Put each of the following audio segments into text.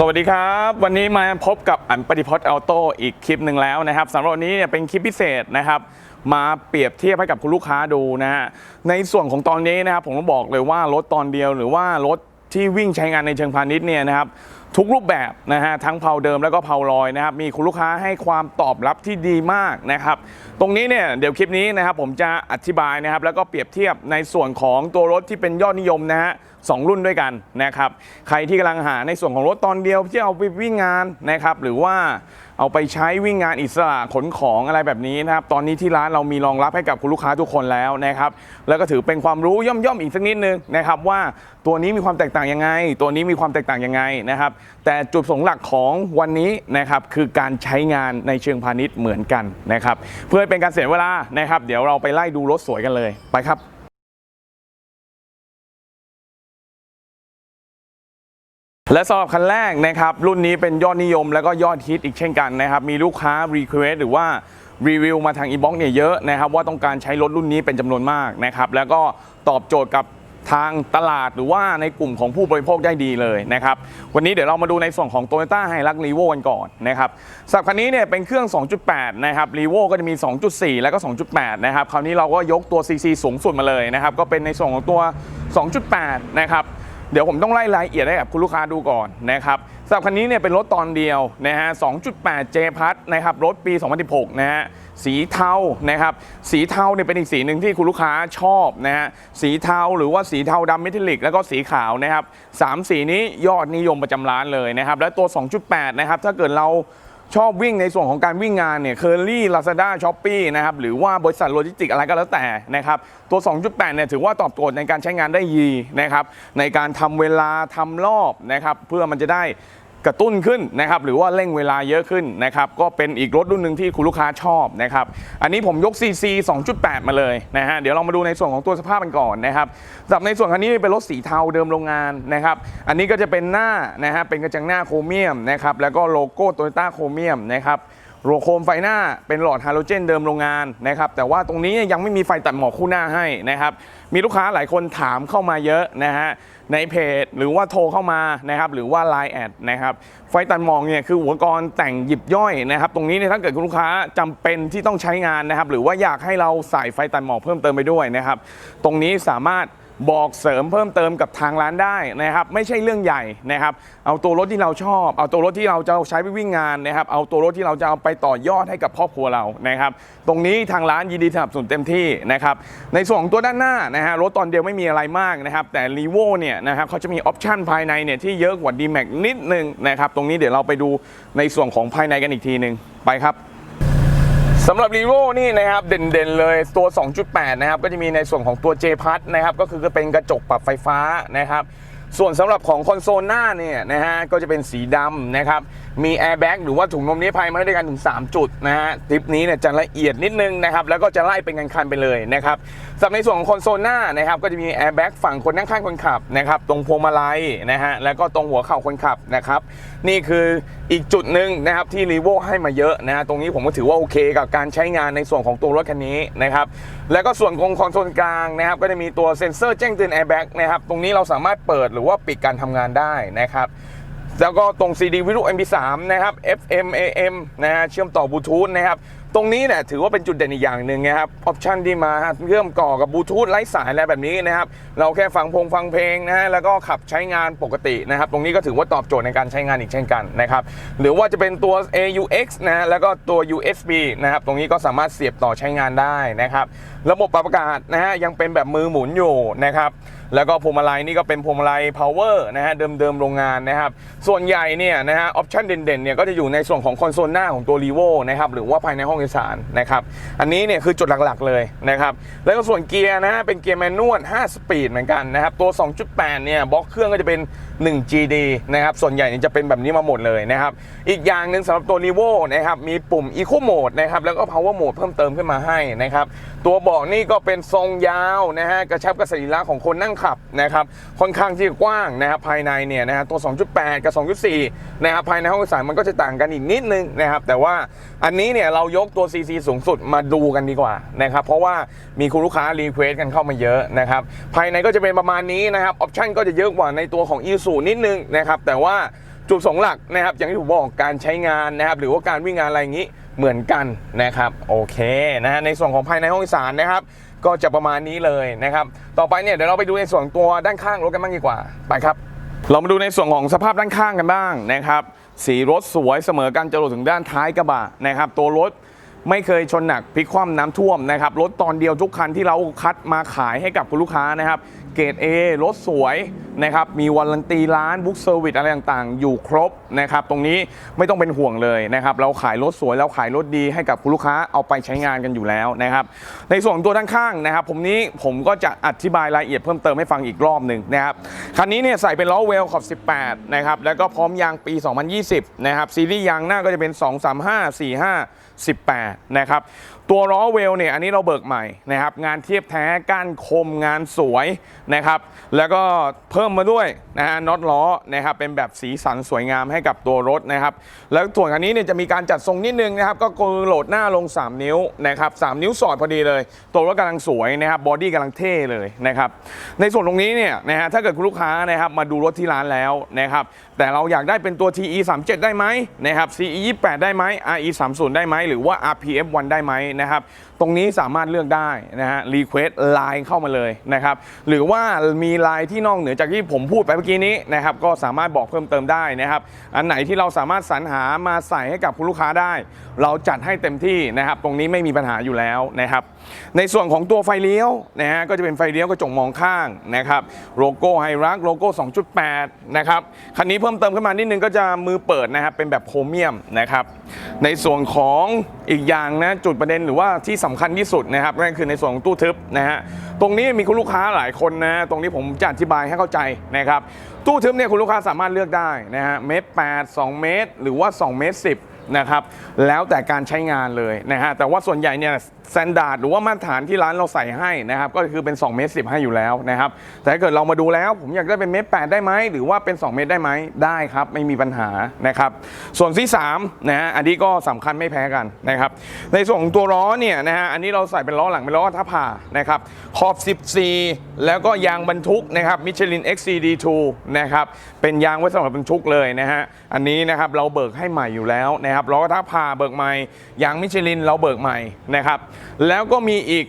สวัสดีครับ วันนี้มาพบกับอันปฏิพจน์ออโต้อีกคลิปหนึ่งแล้วนะครับสำหรับวันนี้เนี่ยเป็นคลิปพิเศษนะครับ มาเปรียบเทียบให้กับคุณลูกค้าดูนะฮะในส่วนของตอนนี้นะครับผมต้องบอกเลยว่ารถตอนเดียวหรือว่ารถที่วิ่งใช้งานในเชิงพาณิชย์เนี่ยนะครับทุกรูปแบบนะฮะทั้งเพาเดิมแล้วก็เพาลอยนะครับมีคุณลูกค้าให้ความตอบรับที่ดีมากนะครับตรงนี้เนี่ยเดี๋ยวคลิปนี้นะครับผมจะอธิบายนะครับแล้วก็เปรียบเทียบในส่วนของตัวรถที่เป็นยอดนิยมนะฮะ สองรุ่นด้วยกันนะครับใครที่กำลังหาในส่วนของรถตอนเดียวที่เอาไปวิ่งงานนะครับหรือว่าเอาไปใช้วิ่งงานอิสระขนของอะไรแบบนี้นะครับตอนนี้ที่ร้านเรามีรองรับให้กับคุณลูกค้าทุกคนแล้วนะครับแล้วก็ถือเป็นความรู้ย่อมๆอีกสักนิดนึงนะครับว่าตัวนี้มีความแตกต่างยังไง ตัวนี้มีความแตกต่างยังไงนะครับแต่จุดประสงค์หลักของวันนี้นะครับคือการใช้งานในเชิงพาณิชย์เหมือนกันนะครับเพื่อเป็นการเสียเวลานะครับ เดี๋ยวเราไปไล่ดูรถสวยกันเลยไปครับ และสำหรับคันแรกนะครับ รุ่นนี้เป็นยอดนิยมแล้วก็ยอดฮิตอีกเช่นกันนะครับ มีลูกค้ารีเควสหรือว่ารีวิวมาทางอีบ็อกเนี่ยเยอะนะครับ ว่าต้องการใช้รถรุ่นนี้เป็นจำนวนมากนะครับ แล้วก็ตอบโจทย์กับทางตลาดหรือว่าในกลุ่มของผู้บริโภคได้ดีเลยนะครับ วันนี้เดี๋ยวเรามาดูในส่วนของ Toyota h i l u x r e v o กันก่อนนะครับสำหรับคันนี้เนี่ยเป็นเครื่อง 2.8 นะครับ r e v o ก็จะมี 2.4 แล้วก็ 2.8 นะครับ คราวนี้เราก็ยกตัว CC สูงสุดมาเลยนะครับ ก็เป็นในส่วนของตัว 2.8 นะครับ เดี๋ยวผมต้องไล่รายละเอียดให้กับคุณลูกค้าดูก่อนนะครับสำหรับคันนี้เนี่ยเป็นรถตอนเดียวนะฮะ 2.8 J พัทนะครับรถปี 2016 นะฮะสีเทานะครับสีเทาเนี่ยเป็นอีกสีหนึ่งที่คุณลูกค้าชอบนะฮะสีเทาหรือว่าสีเทาดำเมทัลลิก แล้วก็สีขาวนะครับสามสีนี้ยอดนิยมประจำร้านเลยนะครับและตัว 2.8 นะครับถ้าเกิดเรา ชอบวิ่งในส่วนของการวิ่งงานเนี่ยเคอรี่ลาซาด้าช้อปปี้นะครับหรือว่าบริษัทโลจิสติกอะไรก็แล้วแต่นะครับตัว 2.8 เนี่ยถือว่าตอบโจทย์ในการใช้งานได้ดีนะครับในการทำเวลาทำรอบนะครับเพื่อมันจะได้ กระตุ้นขึ้นนะครับหรือว่าเร่งเวลาเยอะขึ้นนะครับก็เป็นอีกรถรุ่นหนึ่งที่คุณลูกค้าชอบนะครับอันนี้ผมยก CC 2.8 มาเลยนะฮะเดี๋ยวเรามาดูในส่วนของตัวสภาพกันก่อนนะครับสำหรับในส่วนคันนี้เป็นรถสีเทาเดิมโรงงานนะครับอันนี้ก็จะเป็นหน้านะฮะเป็นกระจังหน้าโครเมียมนะครับแล้วก็โลโก้โตโยต้าโครเมียมนะครับ โรโคมไฟหน้าเป็นหลอดฮาโลเจนเดิมโรงงานนะครับแต่ว่าตรงนี้ยังไม่มีไฟตัดหมอกคู่หน้าให้นะครับมีลูกค้าหลายคนถามเข้ามาเยอะนะฮะในเพจหรือว่าโทรเข้ามานะครับหรือว่า Line แอดนะครับไฟตัดหมอกเนี่ยคืออุปกรณ์แต่งหยิบย่อยนะครับตรงนี้เนี่ยถ้าเกิดคุณลูกค้าจำเป็นที่ต้องใช้งานนะครับหรือว่าอยากให้เราใส่ไฟตัดหมอกเพิ่มเติมไปด้วยนะครับตรงนี้สามารถ บอกเสริมเพิ่มเติมกับทางร้านได้นะครับไม่ใช่เรื่องใหญ่นะครับ เอาตัวรถที่เราชอบ เอาตัวรถที่เราจะใช้ไปวิ่งงานนะครับ เอาตัวรถที่เราจะเอาไปต่อยอดให้กับครอบครัวเรานะครับ ตรงนี้ทางร้านยินดีสนับสนุนเต็มที่นะครับ ในส่วนของตัวด้านหน้านะฮะรถตอนเดียวไม่มีอะไรมากนะครับ แต่ r ีโวเนี่ยนะครับเขาจะมีออปชันภายในเนี่ยที่เยอะกว่า d m a x นิดนึงนะครับ ตรงนี้เดี๋ยวเราไปดูในส่วนของภายในกันอีกทีหนึ่งไปครับ สำหรับ r ีโวนี่นะครับเด่นๆเลยตัว 2.8 นะครับ ก็จะมีในส่วนของตัว J พัทนะครับ ก็คือเป็นกระจกปรับไฟฟ้านะครับ ส่วนสำหรับของคอนโซลหน้าเนี่ยนะฮะก็จะเป็นสีดำนะครับ มีแอร์แบ็กหรือว่าถุงลมนิรภัยมาให้ด้วยกันถึง 3 จุดนะฮะทริปนี้เนี่ยจะละเอียดนิดนึงนะครับ แล้วก็จะไล่เป็นคันๆไปเลยนะครับสำหรับในส่วนของคอนโซลหน้านะครับก็จะมีแอร์แบ็กฝั่งคนนั่งข้างคนขับนะครับตรงพวงมาลัยนะฮะแล้วก็ตรงหัวเข่าคนขับนะครับนี่คืออีกจุดหนึ่งนะครับที่รีโวให้มาเยอะนะฮะตรงนี้ผมก็ถือว่าโอเคกับการใช้งานในส่วนของตัวรถคันนี้นะครับแล้วก็ส่วนของคอนโซลกลางนะครับก็จะมีตัวเซ็นเซอร์แจ้งเตือนแอร์แบ็กนะครับตรงนี้เราสามารถเปิดหรือว่าปิดการทำงานได้นะครับ แล้วก็ตรง CD วิทยุ MP3 นะครับ FM AM นะฮะเชื่อมต่อบลูทูธนะครับตรงนี้เนี่ยถือว่าเป็นจุดเด่นอีกอย่างหนึ่งนะครับออปชันที่มาเชื่อมต่อกับบลูทูธไร้สายอะไรแบบนี้นะครับเราแค่ฟังพงฟังเพลงนะฮะแล้วก็ขับใช้งานปกตินะครับตรงนี้ก็ถือว่าตอบโจทย์ในการใช้งานอีกเช่นกันนะครับหรือว่าจะเป็นตัว AUX นะฮะแล้วก็ตัว USB นะครับตรงนี้ก็สามารถเสียบต่อใช้งานได้นะครับระบบปรับอากาศนะฮะยังเป็นแบบมือหมุนอยู่นะครับ แล้วก็พวงมาลัยนี่ก็เป็นพวงมาลัย power นะฮะเดิมๆโรงงานนะครับ ส่วนใหญ่เนี่ยนะฮะออปชันเด่นๆเนี่ยก็จะอยู่ในส่วนของคอนโซลหน้าของตัว r ีโวนะครับหรือว่าภายในห้องโดยสารนะครับ อันนี้เนี่ยคือจุดหลักๆเลยนะครับ แล้วก็ส่วนเกียร์นะฮะเป็นเกียร์แมนนวล5สปีดเหมือนกันนะครับตัว 2.8เนี่ยบล็อกเครื่องก็จะเป็น 1 GD นะครับ ส่วนใหญ่จะเป็นแบบนี้มาหมดเลยนะครับ อีกอย่างหนึ่งสำหรับตัว r ีโวนะครับ มีปุ่ม Eco Mode นะครับ แล้วก็ Power Mode เพิ่มเติมขึ้นมาให้นะครับ ตัวเบาะนี่ก็เป็นทรงยาวนะฮะ กระชับกระสรีระของคนนั่งขับนะครับ ค่อนข้างที่จะกว้างนะครับ ภายในเนี่ยนะฮะ ตัว 2.8 กับ 2.4 นะครับ ภายในห้องโดยสารมันก็จะต่างกันอีกนิดนึงนะครับ แต่ว่าอันนี้เนี่ยเรายกตัว CC สูงสุดมาดูกันดีกว่านะครับ เพราะว่ามีคุณลูกค้ารีเควสกันเข้ามาเยอะนะครับ ภายในก็จะเป็นประมาณนี้นะครับ ออปชันก็จะเยอะกว่าในตัวของ i s u นิดนึงนะครับแต่ว่าจุดสองหลักนะครับอย่างที่ผมบอกการใช้งานนะครับหรือว่าการวิ่งงานอะไรอย่างนี้เหมือนกันนะครับโอเคนะฮะในส่วนของภายในห้องโดยสารนะครับ ก็จะประมาณนี้เลยนะครับต่อไปเนี่ยเดี๋ยวเราไปดูในส่วนตัวด้านข้างรถกันบ้างดีกว่าไปครับเรามาดูในส่วนของสภาพด้านข้างกันบ้างนะครับสีรถสวยเสมอกันจรวมถึงด้านท้ายกระบะนะครับตัวรถไม่เคยชนหนักพลิกคว่ำน้ำท่วมนะครับรถตอนเดียวทุกคันที่เราคัดมาขายให้กับคุณลูกค้านะครับ เกรด A รถสวยนะครับมีวารันตีร้านบุ๊กเซอร์วิสอะไรต่างๆ อยู่ครบนะครับตรงนี้ไม่ต้องเป็นห่วงเลยนะครับเราขายรถสวยเราขายรถดีให้กับคุณลูกค้าเอาไปใช้งานกันอยู่แล้วนะครับในส่วนของตัวด้านข้างนะครับผมนี้ผมก็จะอธิบายรายละเอียดเพิ่มเติมให้ฟังอีกรอบหนึ่งนะครับคันนี้เนี่ยใส่เป็นล้อเวลขอบ 18นะครับแล้วก็พร้อมยางปี 2020นะครับซีรีส์ยางหน้าก็จะเป็น 235 45 18 นะครับ ตัวล้อเวลเนี่ยอันนี้เราเบิกใหม่นะครับ งานเทียบแท้ก้านคมงานสวยนะครับ แล้วก็เพิ่มมาด้วยนะฮะน็อตล้อนะครับเป็นแบบสีสันสวยงามให้กับตัวรถนะครับ แล้วส่วนคันนี้เนี่ยจะมีการจัดทรงนิดนึงนะครับ ก็คือโหลดหน้าลง 3 นิ้วนะครับ3นิ้วสอดพอดีเลย ตัวรถกำลังสวยนะครับบอดี้กำลังเท่เลยนะครับในส่วนตรงนี้เนี่ยนะฮะถ้าเกิดคุณลูกค้านะครับมาดูรถที่ร้านแล้วนะครับ แต่เราอยากได้เป็นตัว TE 37ได้ไหมนะครับ CE 28ได้ไหม RE 30ได้ไหมหรือว่า RPF 1ได้ไหมนะครับ ตรงนี้สามารถเลือกได้นะฮะรีเควส์ไลน์เข้ามาเลยนะครับ หรือว่ามีไลน์ที่นอกเหนือจากที่ผมพูดไปเมื่อกี้นี้นะครับ ก็สามารถบอกเพิ่มเติมได้นะครับ อันไหนที่เราสามารถสรรหามาใส่ให้กับคุณลูกค้าได้ เราจัดให้เต็มที่นะครับ ตรงนี้ไม่มีปัญหาอยู่แล้วนะครับ ในส่วนของตัวไฟเลี้ยวนะฮะก็จะเป็นไฟเลี้ยวกระจกมองข้างนะครับโลโก้ไฮรักโลโก้ 2.8 นะครับคันนี้พิ่มเติมขึ้นมานิดนึงก็จะมือเปิดนะครับเป็นแบบโพรเมียมนะครับ ในส่วนของอีกอย่างนะจุดประเด็นหรือว่าที่สำคัญที่สุดนะครับนั่นคือในส่วนของตู้ทึบนะฮะตรงนี้มีคุณลูกค้าหลายคนนะตรงนี้ผมจะอธิบายให้เข้าใจนะครับตู้ทึบเนี่ยคุณลูกค้าสามารถเลือกได้นะฮะเมตรแปดสองเมตร หรือว่า2เมตรสิบ นะครับแล้วแต่การใช้งานเลยนะฮะแต่ว่าส่วนใหญ่เนี่ยสแตนดาร์ดหรือว่ามาตรฐานที่ร้านเราใส่ให้นะครับก็คือเป็น 2 เมตรสิให้อยู่แล้วนะครับแต่ถ้าเกิดเรามาดูแล้ว ผมอยากได้เป็นเมตรแปดได้ไหมหรือว่าเป็น 2 เมตรได้ไหมได้ครับไม่มีปัญหานะครับส่วนที่3นะฮะอันนี้ก็สำคัญไม่แพ้กันนะครับในส่วนของตัวล้อเนี่ยนะฮะอันนี้เราใส่เป็นล้อหลังเป็นล้อทับผ่านะครับขอบ 14 แล้วก็ยางบรรทุกนะครับมิชลิน XCD2 นะครับเป็นยางไว้สำหรับบรรทุกเลยนะฮะอันนี้นะครับเราเบิกให้ใหม่อยู่แล้วนะครับล้อทับผ่าเบิกใหม่ยางมิชลินเราเบิกใหม่นะครับ แล้วก็มีอีก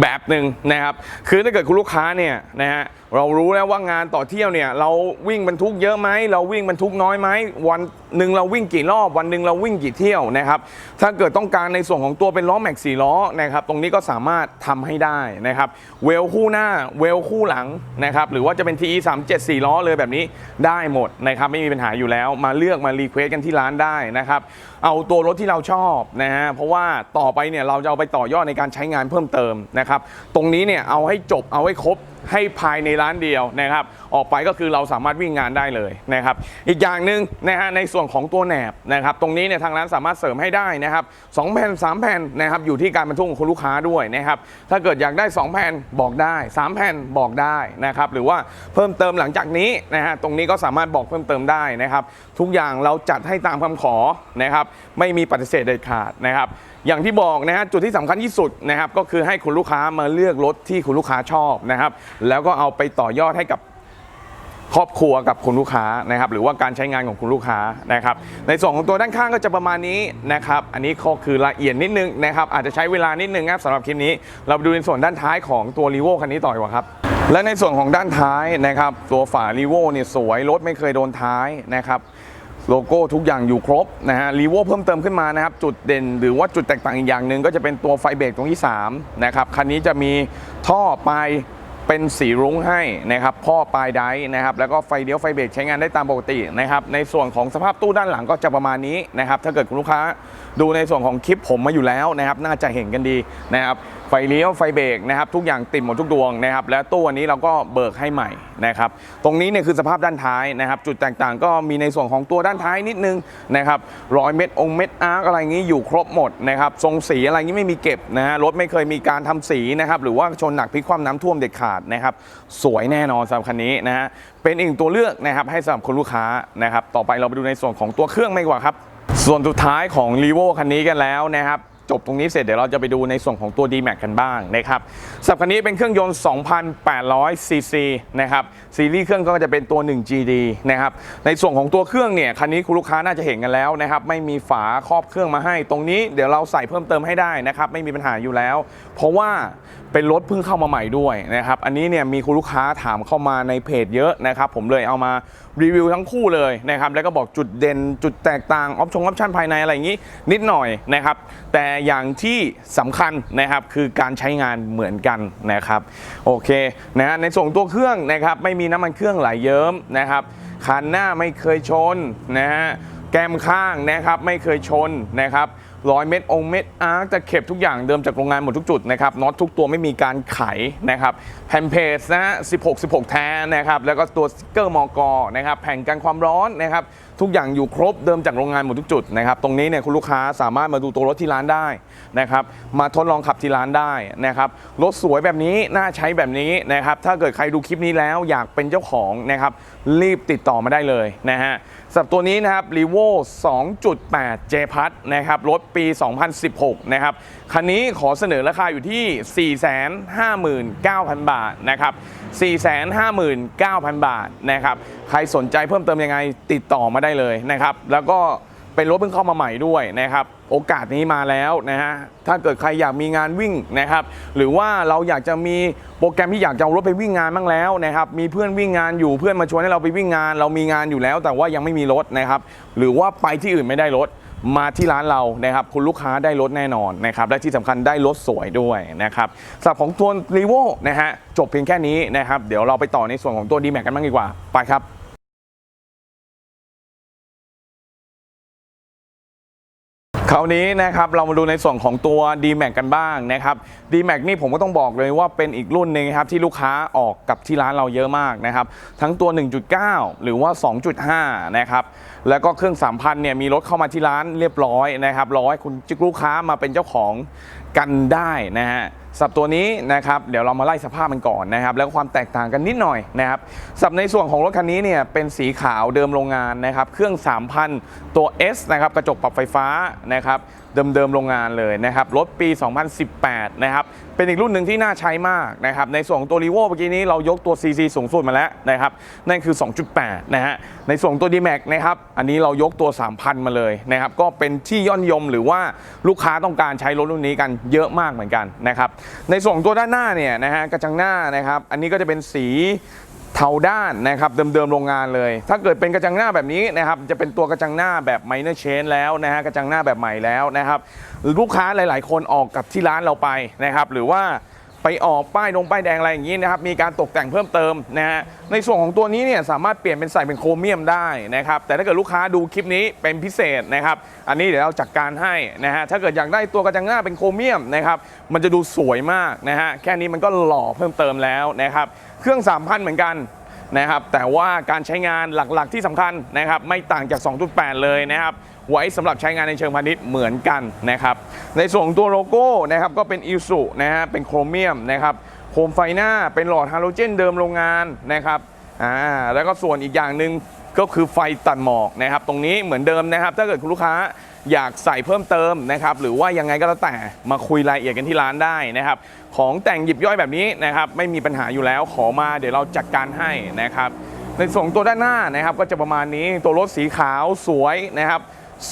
แบบหนึ่งนะครับ คือถ้าเกิดคุณลูกค้าเนี่ยนะฮะ เรารู้แล้วว่างานต่อเที่ยวเนี่ย เราวิ่งบรรทุกเยอะไหมเราวิ่งบรรทุกน้อยไหมวันหนึ่งเราวิ่งกี่รอบ วันหนึ่งเราวิ่งกี่เที่ยวนะครับ ถ้าเกิดต้องการในส่วนของตัวเป็นล้อแม็กซี่ล้อนะครับ ตรงนี้ก็สามารถทำให้ได้นะครับ เวลคู่หน้า เวลคู่หลังนะครับ หรือว่าจะเป็น TE 3 7 4ล้อเลยแบบนี้ได้หมดนะครับ ไม่มีปัญหาอยู่แล้ว มาเลือกมารีเควสกันที่ร้านได้นะครับ เอาตัวรถที่เราชอบนะฮะ เพราะว่าต่อไปเนี่ยเราจะเอาไปต่อยอดในการใช้งานเพิ่มเติมนะครับ ตรงนี้เนี่ยเอาให้จบเอาให้ครบ ให้ภายในร้านเดียวนะครับ ออกไปก็คือเราสามารถวิ่งงานได้เลยนะครับ อีกอย่างหนึ่งนะฮะในส่วนของตัวแหนบนะครับ ตรงนี้เนี่ยทางร้านสามารถเสริมให้ได้นะครับสองแผ่นสามแผ่นนะครับอยู่ที่การบรรทุกของคุณลูกค้าด้วยนะครับ ถ้าเกิดอยากได้ 2 แผ่นบอกได้ 3 แผ่นบอกได้นะครับ หรือว่าเพิ่มเติมหลังจากนี้นะฮะตรงนี้ก็สามารถบอกเพิ่มเติมได้นะครับ ทุกอย่างเราจัดให้ตามคำขอนะครับ ไม่มีปฏิเสธเด็ดขาดนะครับ อย่างที่บอกนะฮะจุดที่สำคัญที่สุดนะครับก็คือให้คุณลูกค้ามาเลือกรถที่คุณลูกค้าชอบนะครับ แล้วก็เอาไปต่อยอดให้กับครอบครัวกับคุณลูกค้านะครับ หรือว่าการใช้งานของคุณลูกค้านะครับ ในส่วนของตัวด้านข้างก็จะประมาณนี้นะครับ อันนี้ก็คือละเอียดนิดนึงนะครับ อาจจะใช้เวลานิดนึงครับสำหรับคลิปนี้ เราไปดูในส่วนด้านท้ายของตัวรีโวคันนี้ต่อดีกว่าครับและในส่วนของด้านท้ายนะครับ ตัวฝารีโวเนี่ยสวยรถไม่เคยโดนท้ายนะครับ โลโก้ทุกอย่างอยู่ครบนะฮะรีโวเพิ่มเติมขึ้นมานะครับ จุดเด่นหรือว่าจุดแตกต่างอีกอย่างหนึ่งก็จะเป็นตัวไฟเบรกตรงที่3นะครับคันนี้จะมีท่อปลายเป็นสีรุ้งให้นะครับพ่อปลายไดร์นะครับ แล้วก็ไฟเลี้ยวไฟเบรกใช้งานได้ตามปกตินะครับ ในส่วนของสภาพตู้ด้านหลังก็จะประมาณนี้นะครับ ถ้าเกิดคุณลูกค้าดูในส่วนของคลิปผมมาอยู่แล้วนะครับ น่าจะเห็นกันดีนะครับ ไฟเลี้ยวไฟเบรกนะครับทุกอย่างติดหมดทุกดวงนะครับและตู้อันนี้เราก็เบิกให้ใหม่นะครับตรงนี้เนี่ยคือสภาพด้านท้ายนะครับ จุดแตกต่างก็มีในส่วนของตัวด้านท้ายนิดนึงนะครับรอยเม็ดองเม็ดอาร์กอะไรอย่างนี้อยู่ครบหมดนะครับทรงสีอะไรนี้ไม่มีเก็บนะฮะรถไม่เคยมีการทำสีนะครับหรือว่าชนหนักพลิกคว่ำน้ำท่วมเด็ดขาดนะครับสวยแน่นอนสำหรับคันนี้นะฮะเป็นอีกตัวเลือกนะครับให้สำหรับคุณลูกค้านะครับต่อไปเราไปดูในส่วนของตัวเครื่องไม่กว่าครับส่วนสุดท้ายของ r ีโวคันนี้กันแล้วนะครับ จบตรงนี้เสร็จเดี๋ยวเราจะไปดูในส่วนของตัว D-Max กันบ้างนะครับสำหรับคันนี้เป็นเครื่องยนต์ 2,800 ซีซีนะครับซีรีส์เครื่องก็จะเป็นตัว 1 GD นะครับในส่วนของตัวเครื่องเนี่ยคันนี้คุณลูกค้าน่าจะเห็นกันแล้วนะครับไม่มีฝาครอบเครื่องมาให้ ตรงนี้เดี๋ยวเราใส่เพิ่มเติมให้ได้นะครับไม่มีปัญหาอยู่แล้ว เพราะว่า เป็นรถเพิ่งเข้ามาใหม่ด้วยนะครับ อันนี้เนี่ยมีคุณลูกค้าถามเข้ามาในเพจเยอะนะครับ ผมเลยเอามารีวิวทั้งคู่เลยนะครับ แล้วก็บอกจุดเด่นจุดแตกต่าง ออปชั่นออปชั่นภายในอะไรอย่างนี้ นิดหน่อยนะครับ แต่อย่างที่สำคัญนะครับคือการใช้งานเหมือนกันนะครับ โอเคนะฮะในส่วนตัวเครื่องนะครับ ไม่มีน้ำมันเครื่องไหลเยิ้มนะครับคันหน้าไม่เคยชนนะฮะแก้มข้างนะครับไม่เคยชนนะครับ ร้อยเม็ดองเม็ดอาร์ตะเข็บทุกอย่างเดิมจากโรงงานหมดทุกจุดนะครับน็อตทุกตัวไม่มีการไขนะครับแผ่นเพจนะฮะ16 16 แท้นะครับแล้วก็ตัวสติ๊กเกอร์มอกอนะครับแผ่นกันความร้อนนะครับทุกอย่างอยู่ครบเดิมจากโรงงานหมดทุกจุดนะครับตรงนี้เนี่ยคุณลูกค้าสามารถมาดูตัวรถที่ร้านได้นะครับมาทดลองขับที่ร้านได้นะครับรถสวยแบบนี้น่าใช้แบบนี้นะครับถ้าเกิดใครดูคลิปนี้แล้วอยากเป็นเจ้าของนะครับรีบติดต่อมาได้เลยนะฮะ สำหรับตัวนี้นะครับ r e v o 2.8 J พัทนะครับรถปี 2016 นะครับ คันนี้ขอเสนอราคาอยู่ที่ 459,000 บาทนะครับ 459,000 บาทนะครับ ใครสนใจเพิ่มเติมยังไงติดต่อมาได้เลยนะครับ แล้วก็ เป็นรถเพิ่งเข้ามาใหม่ด้วยนะครับ โอกาสนี้มาแล้วนะฮะ ถ้าเกิดใครอยากมีงานวิ่งนะครับ หรือว่าเราอยากจะมีโปรแกรมที่อยากจะเอารถไปวิ่งงานบ้างแล้วนะครับ มีเพื่อนวิ่งงานอยู่เพื่อนมาชวนให้เราไปวิ่งงาน เรามีงานอยู่แล้ว แต่ว่ายังไม่มีรถนะครับ หรือว่าไปที่อื่นไม่ได้รถมาที่ร้านเรานะครับคุณลูกค้าได้รถแน่นอนนะครับและที่สำคัญได้รถสวยด้วยนะครับสำหรับของตัวรีโวนะฮะจบเพียงแค่นี้นะครับ เดี๋ยวเราไปต่อในส่วนของตัว d m a x กันบ้างดีกว่า ไปครับ คราวนี้นะครับเรามาดูในส่วนของตัว d m a x กันบ้างนะครับ d m a x นี่ผมก็ต้องบอกเลยว่าเป็นอีกรุ่นหนึ่งครับที่ลูกค้าออกกับที่ร้านเราเยอะมากนะครับ ทั้งตัว 1.9 หรือว่า 2.5 นะครับ แล้วก็เครื่องสามพันเนี่ยมีรถเข้ามาที่ร้านเรียบร้อยนะครับรอให้คุณลูกค้ามาเป็นเจ้าของกันได้นะฮะสับตัวนี้นะครับเดี๋ยวเรามาไล่สภาพมันก่อนนะครับ แล้วความแตกต่างกันนิดหน่อยนะครับสับในส่วนของรถคันนี้เนี่ยเป็นสีขาวเดิมโรงงานนะครับ เครื่อง 3,000 ตัว S นะครับกระจกปรับไฟฟ้านะครับ เดิมๆโรงงานเลยนะครับรถปี 2018 นะครับ เป็นอีกรุ่นหนึ่งที่น่าใช้มากนะครับ ในส่วนของตัวรีโวเมื่อกี้นี้เรายกตัว CC สูงสุดมาแล้วนะครับ นั่นคือ 2.8 นะฮะ ในส่วนของตัว D-Max นะครับ อันนี้เรายกตัว 3,000 มาเลยนะครับ ก็เป็นที่ยอนยมหรือว่าลูกค้าต้องการใช้รถรุ่นนี้กันเยอะมากเหมือนกันนะครับ ในส่วนของตัวด้านหน้าเนี่ยนะฮะกระจังหน้านะครับ อันนี้ก็จะเป็นสี เทาด้านนะครับเดิมๆโรงงานเลย ถ้าเกิดเป็นกระจังหน้าแบบนี้นะครับจะเป็นตัวกระจังหน้าแบบไมเนอร์เชนแล้วนะฮะกระจังหน้าแบบใหม่แล้วนะครับหรือลูกค้าหลาย ๆ คนออกกับที่ร้านเราไปนะครับหรือว่าไปออกป้ายดงป้ายแดงอะไรอย่างนี้นะครับมีการตกแต่งเพิ่มเติมนะฮะในส่วนของตัวนี้เนี่ยสามารถเปลี่ยนเป็นใส่เป็นโครเมียมได้นะครับแต่ถ้าเกิดลูกค้าดูคลิปนี้เป็นพิเศษนะครับอันนี้เดี๋ยวเราจัดการให้นะฮะถ้าเกิดอยากได้ตัวกระจังหน้าเป็นโครเมียมนะครับมันจะดูสวยมากนะฮะแค่นี้มันก็หล่อเพิ่มเติมแล้วนะครับ เครื่อง 3,000 เหมือนกันนะครับแต่ว่าการใช้งานหลักๆที่สำคัญนะครับไม่ต่างจาก 2.8 เลยนะครับไว้สำหรับใช้งานในเชิงพาณิชย์เหมือนกันนะครับในส่วนของตัวโลโก้นะครับก็เป็นอิสุนะฮะเป็นโครเมียมนะครับโคมไฟหน้าเป็นหลอดฮาโลเจนเดิมโรงงานนะครับอ่าแล้วก็ส่วนอีกอย่างหนึ่ง ก็คือไฟตัดหมอกนะครับตรงนี้เหมือนเดิมนะครับ ถ้าเกิดคุณลูกค้าอยากใส่เพิ่มเติมนะครับหรือว่ายังไงก็แล้วแต่มาคุยรายละเอียดกันที่ร้านได้นะครับ ของแต่งหยิบย่อยแบบนี้นะครับไม่มีปัญหาอยู่แล้วขอมาเดี๋ยวเราจัดการให้นะครับ ในส่วนของตัวด้านหน้านะครับ ก็จะประมาณนี้ตัวรถสีขาวสวยนะครับ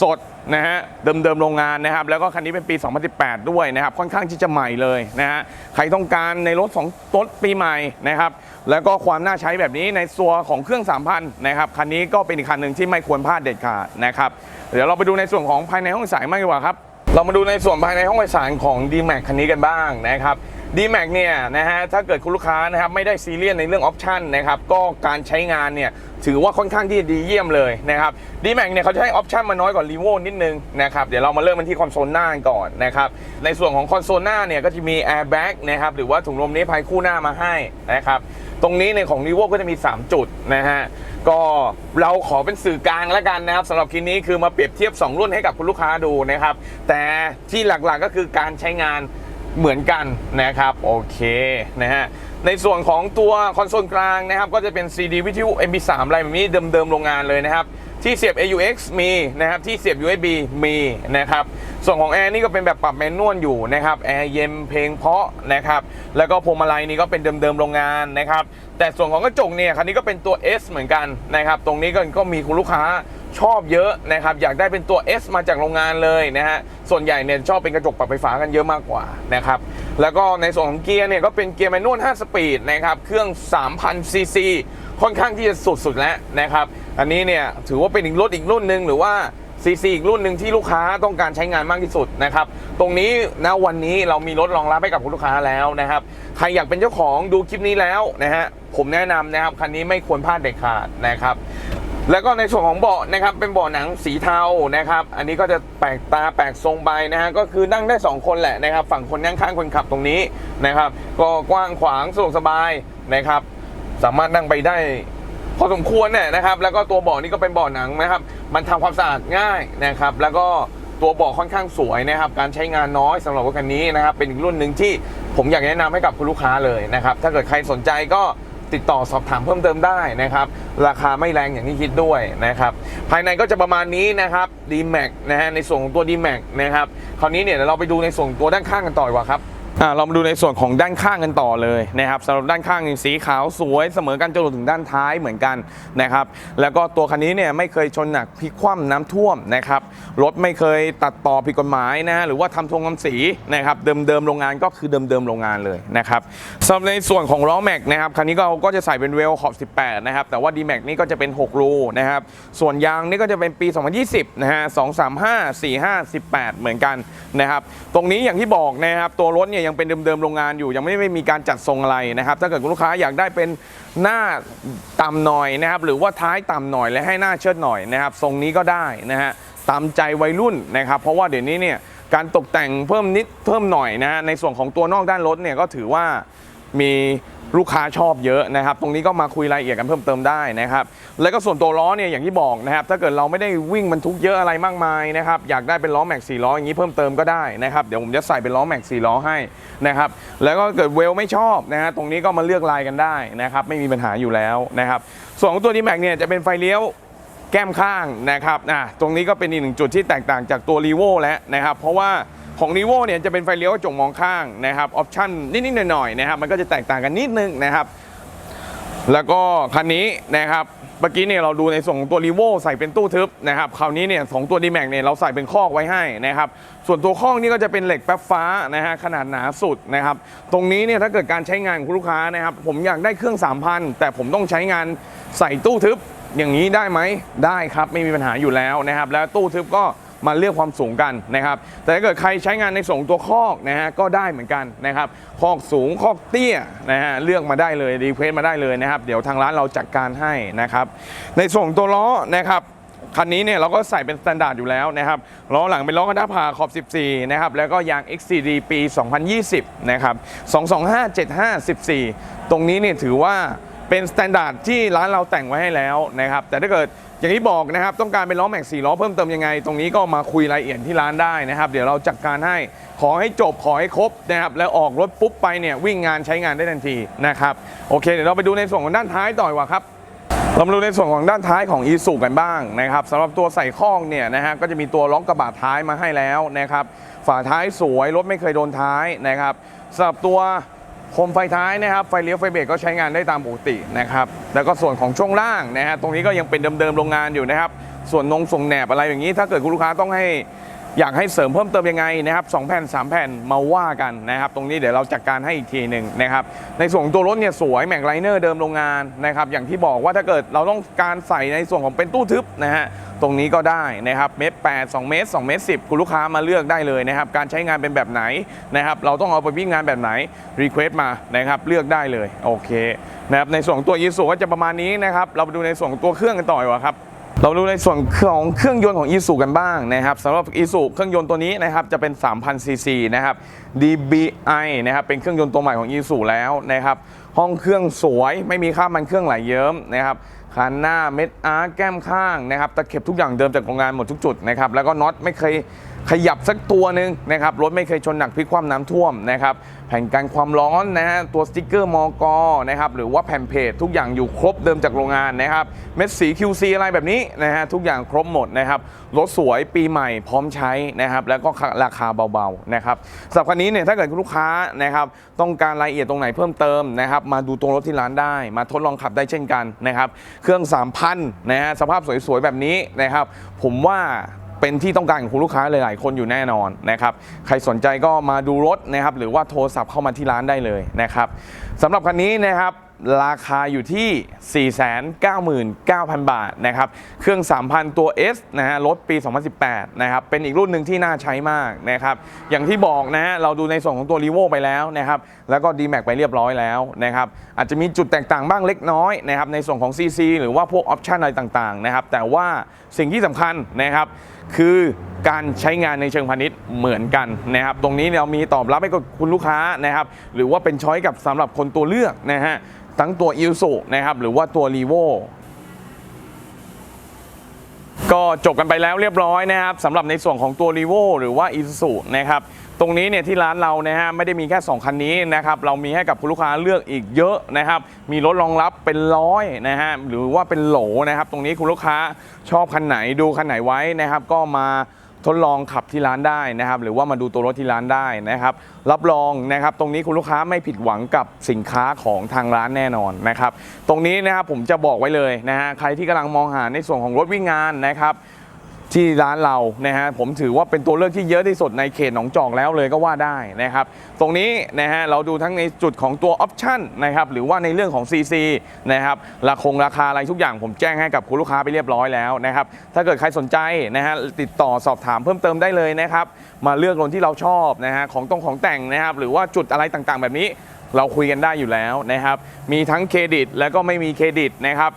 สดนะฮะเดิมๆโรงงานนะครับ แล้วก็คันนี้เป็นปี 2018 ด้วยนะครับ ค่อนข้างที่จะใหม่เลยนะฮะใครต้องการในรถของรถปีใหม่นะครับ แล้วก็ความน่าใช้แบบนี้ในตัวของเครื่อง 3,000 นะครับ คันนี้ก็เป็นอีกคันหนึ่งที่ไม่ควรพลาดเด็ดขาดนะครับ เดี๋ยวเราไปดูในส่วนของภายในห้องสารมากดีกว่าครับ เรามาดูในส่วนภายในห้องโดยสารของ D-Max คันนี้กันบ้างนะครับ D-Max เนี่ยนะฮะถ้าเกิดคุณลูกค้านะครับไม่ได้ซีเรียสในเรื่องออปชันนะครับก็การใช้งานเนี่ยถือว่าค่อนข้างที่จะดีเยี่ยมเลยนะครับ D-Max เนี่ยเขาจะให้ออปชันมาน้อยกว่า r e v o นิดนึงนะครับเดี๋ยวเรามาเริ่มกันที่คอนโซลหน้าก่อนนะครับในส่วนของคอนโซลหน้าเนี่ยก็จะมี airbag นะครับหรือว่าถุงลมนิรภัยคู่หน้ามาให้นะครับ ตรงนี้ในของนิโวก็จะมี 3 จุดนะฮะ ก็เราขอเป็นสื่อกลางแล้วกันนะครับสำหรับคลิปนี้คือมาเปรียบเทียบ 2 รุ่นให้กับคุณลูกค้าดูนะครับ แต่ที่หลักๆก็คือการใช้งานเหมือนกันนะครับ โอเคนะฮะในส่วนของตัวคอนโซลกลางนะครับ ก็จะเป็น CD วิทยุ MP3 อะไรแบบนี้เดิมๆโรงงานเลยนะครับ ที่เสียบ AUX มีนะครับที่เสียบ USB มีนะครับส่วนของแอร์นี่ก็เป็นแบบปรับแมนนวลอยู่นะครับแอร์เย็นเพลงเพาะนะครับแล้วก็พวงมาลัยนี่ก็เป็นเดิมๆโรงงานนะครับแต่ส่วนของกระจกเนี่ยคันนี้ก็เป็นตัว S เหมือนกันนะครับตรงนี้ก็ก็มีคุณลูกค้า ชอบเยอะนะครับอยากได้เป็นตัว S มาจากโรงงานเลยนะฮะส่วนใหญ่เนี่ยชอบเป็นกระจกปรับไฟฟ้ากันเยอะมากกว่านะครับแล้วก็ในส่วนของเกียร์เนี่ยก็เป็นเกียร์แมนนวล 5 สปีดนะครับเครื่อง 3,000 ซีซีค่อนข้างที่จะสุดๆแล้วนะครับอันนี้เนี่ยถือว่าเป็นอีกรถอีกรุ่นหนึ่งหรือว่าซีซีอีกรุ่นหนึ่งที่ลูกค้าต้องการใช้งานมากที่สุดนะครับ ตรงนี้นะวันนี้เรามีรถรองรับให้กับคุณลูกค้าแล้วนะครับ ใครอยากเป็นเจ้าของดูคลิปนี้แล้วนะฮะ ผมแนะนำนะครับ คันนี้ไม่ควรพลาดเด็ดขาดนะครับ แล้วก็ในส่วนของเบาะนะครับเป็นเบาะหนังสีเทานะครับ อันนี้ก็จะแปลกตาแปลกทรงไปนะฮะก็คือนั่งได้ 2 คนแหละนะครับ ฝั่งคนนั่งข้างคนขับตรงนี้นะครับ ก็กว้างขวางสะดวกสบายนะครับ สามารถนั่งไปได้พอสมควรเนี่ยนะครับ แล้วก็ตัวเบาะนี่ก็เป็นเบาะหนังนะครับ มันทำความสะอาดง่ายนะครับ แล้วก็ตัวเบาะค่อนข้างสวยนะครับ การใช้งานน้อยสำหรับรถคันนี้นะครับ เป็นอีกรุ่นหนึ่งที่ผมอยากแนะนำให้กับคุณลูกค้าเลยนะครับ ถ้าเกิดใครสนใจก็ ติดต่อสอบถามเพิ่มเติมได้นะครับ ราคาไม่แรงอย่างที่คิดด้วยนะครับ ภายในก็จะประมาณนี้นะครับ d m a x นะฮะในส่วนของตัว d m a x นะครับ คราวนี้เนี่ยเราไปดูในส่วนตัวด้านข้างกันต่อดีกว่าครับ อ่าเรามาดูในส่วนของด้านข้างกันต่อเลยนะครับสำหรับด้านข้างสีขาวสวยเสมอกันจนถึงด้านท้ายเหมือนกันนะครับ แล้วก็ตัวคันนี้เนี่ยไม่เคยชนหนักพลิกคว่ำน้ำท่วมนะครับรถไม่เคยตัดต่อผิดกฎหมายนะฮะหรือว่าทำทงทำสีนะครับเดิมๆโรงงานก็คือเดิมๆโรงงานเลยนะครับสำหรับในส่วนของล้อแม็กนะครับคันนี้ก็ก็จะใส่เป็นเวลขอบ 18 นะครับ แต่ว่า d m a x นี่ก็จะเป็น 6 รูนะครับ ส่วนยางนี่ก็จะเป็นปี 2020 นะฮะ235 45 18 เหมือนกันนะครับ ตรงนี้อย่างที่บอกนะครับตัวรถเนี่ยยังเป็นเดิมๆโรงงานอยู่ ยังไม่ได้มีการจัดทรงอะไรนะครับ ถ้าเกิดคุณลูกค้าอยากได้เป็นหน้าต่ำหน่อยนะครับ หรือว่าท้ายต่ำหน่อยและให้หน้าเชิดหน่อยนะครับ ทรงนี้ก็ได้นะฮะตามใจวัยรุ่นนะครับ เพราะว่าเดี๋ยวนี้เนี่ยการตกแต่งเพิ่มนิดเพิ่มหน่อยนะฮะในส่วนของตัวนอกด้านรถเนี่ยก็ถือว่ามี ลูกค้าชอบเยอะนะครับ ตรงนี้ก็มาคุยรายละเอียดกันเพิ่มเติมได้นะครับ แล้วก็ส่วนตัวล้อเนี่ยอย่างที่บอกนะครับ ถ้าเกิดเราไม่ได้วิ่งบรรทุกเยอะอะไรมากมายนะครับ อยากได้เป็นล้อแม็ก4ล้ออย่างนี้เพิ่มเติมก็ได้นะครับ เดี๋ยวผมจะใส่เป็นล้อแม็ก4ล้อให้นะครับ แล้วก็เกิดเวลไม่ชอบนะฮะ ตรงนี้ก็มาเลือกลายกันได้นะครับ ไม่มีปัญหาอยู่แล้วนะครับ ส่วนของตัวดีแม็กเนี่ยจะเป็นไฟเลี้ยวแก้มข้างนะครับอะตรงนี้ก็เป็นอีกหนึ่งจุดที่แตกต่างจากตัวรีโวแล้วนะครับ เพราะว่า ของรีโวเนี่ยจะเป็นไฟเลี้ยวกระจกมองข้างนะครับออปชั่นนิดๆหน่อยๆนะครับมันก็จะแตกต่างกันนิดนึงนะครับ แล้วก็คันนี้นะครับเมื่อกี้เนี่ยเราดูในส่วนของตัวรีโวใส่เป็นตู้ทึบนะครับคราวนี้เนี่ยของตัว d m a x เนี่ยเราใส่เป็นคอกไว้ให้นะครับส่วนตัวคอกนี่ก็จะเป็นเหล็กแป๊บฟ้านะฮะขนาดหนาสุดนะครับตรงนี้เนี่ยถ้าเกิดการใช้งานของคุณลูกค้านะครับผมอยากได้เครื่อง 3,000 แต่ผมต้องใช้งานใส่ตู้ทึบอย่างนี้ได้ไหมได้ครับไม่มีปัญหาอยู่แล้วนะครับ แล้วตู้ทึบก็ มาเลือกความสูงกันนะครับ แต่ถ้าเกิดใครใช้งานในส่วนตัวคอกนะฮะก็ได้เหมือนกันนะครับคอกสูงคอกเตี้ยนะฮะเลือกมาได้เลยรีเควสมาได้เลยนะครับเดี๋ยวทางร้านเราจัดการให้นะครับ ในส่งตัวล้อนะครับคันนี้เนี่ยเราก็ใส่เป็นสแตนดาร์ดอยู่แล้วนะครับล้อหลังเป็นล้อกระดาผ่าขอบ 14 นะครับ แล้วก็ยาง XCD ปี 2020 นะครับ 2257514 ตรงนี้เนี่ยถือว่า เป็นสแตนดาร์ดที่ร้านเราแต่งไว้ให้แล้วนะครับแต่ถ้าเกิดอย่างที่บอกนะครับต้องการเป็นล้อแม็กซี่ล้อเพิ่มเติมยังไง ตรงนี้ก็มาคุยรายละเอียดที่ร้านได้นะครับ เดี๋ยวเราจัดการให้ขอให้จบขอให้ครบนะครับแล้วออกรถปุ๊บไปเนี่ยวิ่งงานใช้งานได้ทันทีนะครับโอเคเดี๋ยวเราไปดูในส่วนของด้านท้ายต่อดีกว่าครับเรามาดูในส่วนของด้านท้ายของอีซูกันบ้างนะครับสำหรับตัวใส่ข้องเนี่ยนะฮะก็จะมีตัวล็อกกระบะท้ายมาให้แล้วนะครับฝาท้ายสวยรถไม่เคยโดนท้ายนะครับสำหรับตัว โคมไฟท้ายนะครับ ไฟเลี้ยวไฟเบรกก็ใช้งานได้ตามปกตินะครับ แล้วก็ส่วนของช่วงล่างนะฮะตรงนี้ก็ยังเป็นเดิมๆโรงงานอยู่นะครับ ส่วนนงส่งแหนบอะไรอย่างนี้ ถ้าเกิดคุณลูกค้าต้องให้ อยากให้เสริมเพิ่มเติมยังไงนะครับสองแผ่น3แผ่นมาว่ากันนะครับ ตรงนี้เดี๋ยวเราจัดการให้อีกทีหนึ่งนะครับ ในส่วนของตัวรถเนี่ยสวยแม็กไลเนอร์เดิมโรงงานนะครับ อย่างที่บอกว่าถ้าเกิดเราต้องการใส่ในส่วนของเป็นตู้ทึบนะฮะตรงนี้ก็ได้นะครับเมตรแปดสองเมตรสองเมตรสิบคุณลูกค้ามาเลือกได้เลยนะครับ การใช้งานเป็นแบบไหนนะครับ เราต้องเอาไปวิ่งงานแบบไหนรีเควสต์มานะครับเลือกได้เลยโอเคนะครับในส่วนของตัวยีสุก็จะประมาณนี้นะครับ เราไปดูในส่วนของตัวเครื่องกันต่อดีกว่าครับ เราดูในส่วนของเครื่องยนต์ของอีซูกันบ้างนะครับสำหรับอีซูเครื่องยนต์ตัวนี้นะครับจะเป็น3,000ซีซีนะครับ DBI นะครับเป็นเครื่องยนต์ตัวใหม่ของอีซูแล้วนะครับ ห้องเครื่องสวยไม่มีค่ามันเครื่องไหลเยิ้มนะครับคันหน้าเม็ดอาร์แก้มข้างนะครับตะเข็บทุกอย่างเดิมจากโรงงานหมดทุกจุดนะครับแล้วก็น็อตไม่เคยขยับสักตัวหนึ่งนะครับรถไม่เคยชนหนักพลิกคว่ำน้ำท่วมนะครับ แผ่นกันความร้อนนะฮะตัวสติกเกอร์มอกนะครับหรือว่าแผ่นเพจทุกอย่างอยู่ครบเดิมจากโรงงานนะครับเม็ดสี QC อะไรแบบนี้นะฮะทุกอย่างครบหมดนะครับรถสวยปีใหม่พร้อมใช้นะครับแล้วก็ราคาเบาๆนะครับสำหรับคันนี้เนี่ยถ้าเกิดลูกค้านะครับต้องการรายละเอียดตรงไหนเพิ่มเติมนะครับมาดูตรงรถที่ร้านได้ มาทดลองขับได้เช่นกันนะครับเครื่อง 3,000นะฮะสภาพสวยๆแบบนี้นะครับผมว่า เป็นที่ต้องการของคุณลูกค้าหลาย ๆ คนอยู่แน่นอนนะครับใครสนใจก็มาดูรถนะครับหรือว่าโทรศัพท์เข้ามาที่ร้านได้เลยนะครับสำหรับคันนี้นะครับราคาอยู่ที่ 499,000 บาทนะครับ เครื่อง 3,000 ตัว S นะฮะ รถปี 2018 นะครับ เป็นอีกรุ่นหนึ่งที่น่าใช้มากนะครับ อย่างที่บอกนะฮะ เราดูในส่วนของตัว r ีโวไปแล้วนะครับ แล้วก็ d m a x ไปเรียบร้อยแล้วนะครับ อาจจะมีจุดแตกต่างบ้างเล็กน้อยนะครับ ในส่วนของ CC หรือว่าพวกออปชันอะไรต่าง ๆ นะครับ แต่ว่าสิ่งที่สำคัญนะครับ คือการใช้งานในเชิงพาณิชย์เหมือนกันนะครับ ตรงนี้เรามีตอบรับให้กับคุณลูกค้านะครับ หรือว่าเป็นช้อยกับสำหรับคนตัวเลือกนะฮะทั้งตัวอิลสุนะครับ หรือว่าตัวรีโวก็จบกันไปแล้วเรียบร้อยนะครับสำหรับในส่วนของตัว r ีโวหรือว่า i s u นะครับ ตรงนี้เนี่ยที่ร้านเรานะฮะไม่ได้มีแค่ 2 คันนี้นะครับเรามีให้กับคุณลูกค้าเลือกอีกเยอะนะครับมีรถรองรับเป็นร้อยนะฮะหรือว่าเป็นโหลนะครับ ตรงนี้คุณลูกค้าชอบคันไหนดูคันไหนไว้นะครับก็มาทดลองขับที่ร้านได้นะครับ หรือว่ามาดูตัวรถที่ร้านได้นะครับ รับรองนะครับ ตรงนี้คุณลูกค้าไม่ผิดหวังกับสินค้าของทางร้านแน่นอนนะครับ ตรงนี้นะครับผมจะบอกไว้เลยนะฮะใครที่กำลังมองหาในส่วนของรถวิ่งงานนะครับ ที่ร้านเรานะฮะผมถือว่าเป็นตัวเลือกที่เยอะที่สุดในเขตหนองจอกแล้วเลยก็ว่าได้นะครับ ตรงนี้นะฮะเราดูทั้งในจุดของตัวออปชั่นนะครับหรือว่าในเรื่องของ CC นะครับราคงราคาอะไรทุกอย่างผมแจ้งให้กับคุณลูกค้าไปเรียบร้อยแล้วนะครับถ้าเกิดใครสนใจนะฮะติดต่อสอบถามเพิ่มเติมได้เลยนะครับมาเลือกรถที่เราชอบนะฮะของตรงของแต่งนะครับหรือว่าจุดอะไรต่างๆ แบบนี้เราคุยกันได้อยู่แล้วนะครับ มีทั้งเครดิตและก็ไม่มีเครดิตนะครับ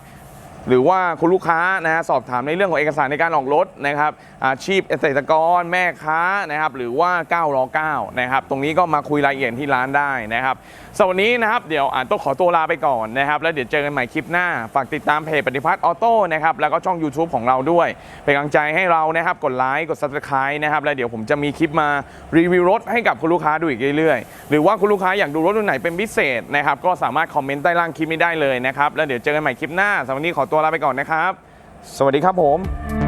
หรือว่าคุณลูกค้านะฮะสอบถามในเรื่องของเอกสารในการออกรถนะครับอาชีพเกษตรกรแม่ค้านะครับหรือว่า9รอ9นะครับตรงนี้ก็มาคุยรายละเอียดที่ร้านได้นะครับสวันนี้นะครับเดี๋ยวอ่านต้องขอตัวลาไปก่อนนะครับแล้วเดี๋ยวเจอกันใหม่คลิปหน้า ฝากติดตามเพจปฏิพัฒน์ออโต้นะครับแล้วก็ช่อง YouTube ของเราด้วย เป็นกำลังใจให้เรานะครับกดไลค์กด Subscribe นะครับแล้วเดี๋ยวผมจะมีคลิปมารีวิวรถให้กับคุณลูกค้าดูอีกเรื่อยๆ หรือว่าคุณลูกค้าอยากดูรถรุ่นไหนเป็นพิเศษนะครับก็สามารถคอมเมนต์ใต้ล่างคลิปนี้ได้เลยนะครับแล้วเดี๋ยวเจอกันใหม่คลิปหน้าสำหรับวันนี้ขอตัวลาไปก่อนนะครับ สวัสดีครับผม